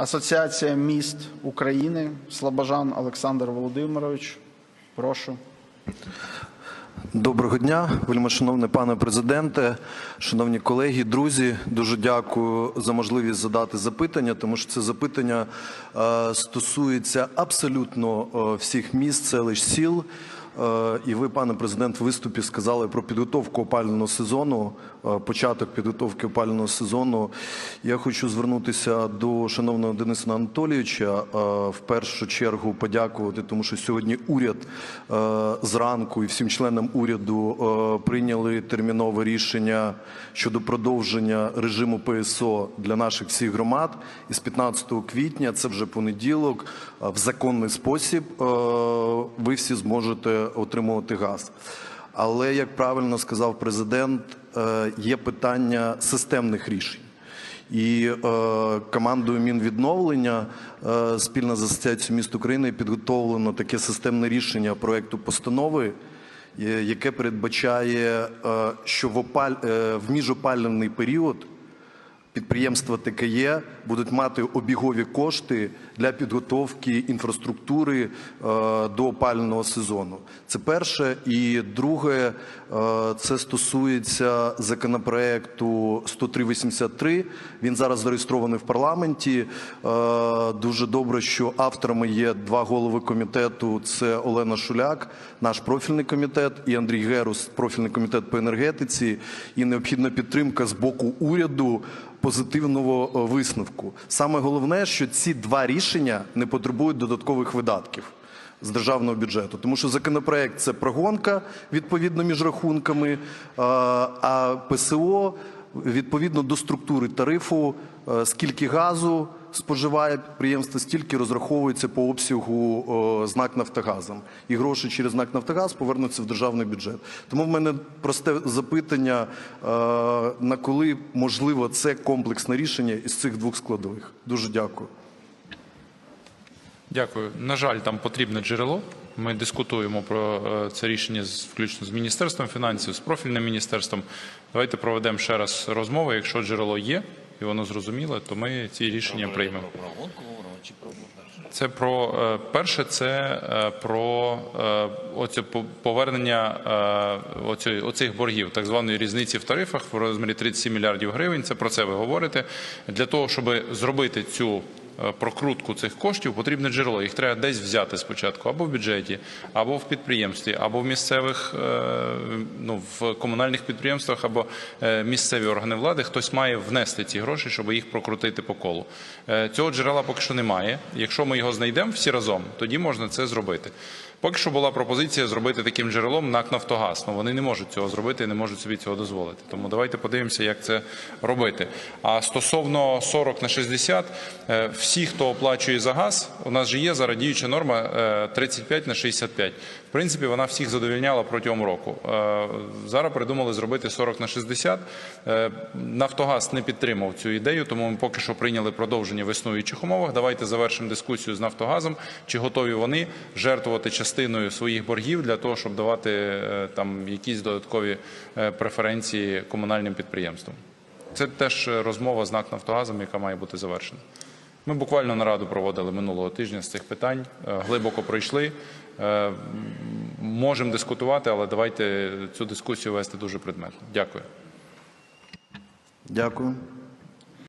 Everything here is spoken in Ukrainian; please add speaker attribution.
Speaker 1: Асоціація міст України, Слобожан Олександр Володимирович. Прошу.
Speaker 2: Доброго дня, вельмишановний пане президенте, шановні колеги, друзі. Дуже дякую за можливість задати запитання, тому що це запитання е, стосується абсолютно е, всіх міст, селищ, сіл. Е, І ви, пане президент, в виступі сказали про підготовку опалювального сезону, е, початок підготовки опалювального сезону. Я хочу звернутися до шановного Дениса Анатолійовича. е, В першу чергу подякувати, тому що сьогодні уряд зранку і всім членам уряду прийняли термінове рішення щодо продовження режиму ПСО для наших всіх громад. І з 15 квітня, це вже понеділок, в законний спосіб ви всі зможете отримувати газ. Але як правильно сказав президент, е, є питання системних рішень. І е, командою Мінвідновлення е, спільно з Асоціацією міст України підготовлено таке системне рішення проекту постанови, яке передбачає, що в, опаль, в міжопалювальний період підприємства ТКЄ будуть мати обігові кошти для підготовки інфраструктури е, до опалювального сезону. Це перше. І друге, е, це стосується законопроекту 10383. Він зараз зареєстрований в парламенті. Е, Дуже добре, що авторами є два голови комітету: це Олена Шуляк, наш профільний комітет, і Андрій Герус, профільний комітет по енергетиці. І необхідна підтримка з боку уряду позитивного е, висновку. Саме головне, що ці два рішення не потребують додаткових видатків з державного бюджету, тому що законопроект це прогонка відповідно між рахунками, е, а ПСО відповідно до структури тарифу, е, скільки газу споживає підприємство, стільки розраховується по обсягу е, з НАК Нафтогазом. І гроші через НАК Нафтогаз повернуться в державний бюджет. Тому в мене просте запитання, е, на коли можливо це комплексне рішення із цих двох складових. Дуже дякую.
Speaker 3: Дякую. На жаль, там потрібне джерело. Ми дискутуємо про е, це рішення включно з міністерством фінансів, з профільним міністерством. Давайте проведемо ще раз розмову. Якщо джерело є і воно зрозуміле, то ми ці рішення приймемо. Це про е, перше, це е, про е, оце по- повернення оці- оцих боргів, так званої різниці в тарифах в розмірі 37 мільярдів гривень. Це про це ви говорите. Для того, щоб зробити цю прокрутку цих коштів, потрібне джерело. Їх треба десь взяти спочатку або в бюджеті, або в підприємстві, або в місцевих е, ну, в комунальних підприємствах, або е, місцеві органи влади. Хтось має внести ці гроші, щоб їх прокрутити по колу. Е, Цього джерела поки що немає. Якщо ми його знайдемо всі разом, тоді можна це зробити. Поки що була пропозиція зробити таким джерелом НАК Нафтогаз. Ну вони не можуть цього зробити і не можуть собі цього дозволити. Тому давайте подивимося, як це робити. А стосовно 40 на 60, е, всі, хто оплачує за газ, у нас же є зараз норма е, 35 на 65. В принципі, вона всіх задовільняла протягом року. Е, Зараз придумали зробити 40 на 60. Е, Нафтогаз не підтримав цю ідею, тому ми поки що прийняли продовження в існуючих умовах. Давайте завершимо дискусію з Нафтогазом. Чи готові вони жертвувати частиною своїх боргів для того, щоб давати е, там якісь додаткові е, преференції комунальним підприємствам? Це теж розмова з НАК Нафтогазом, яка має бути завершена. Ми буквально нараду проводили минулого тижня з цих питань, е, глибоко пройшли. Е, Можемо дискутувати, але давайте цю дискусію вести дуже предметно. Дякую.
Speaker 2: Дякую.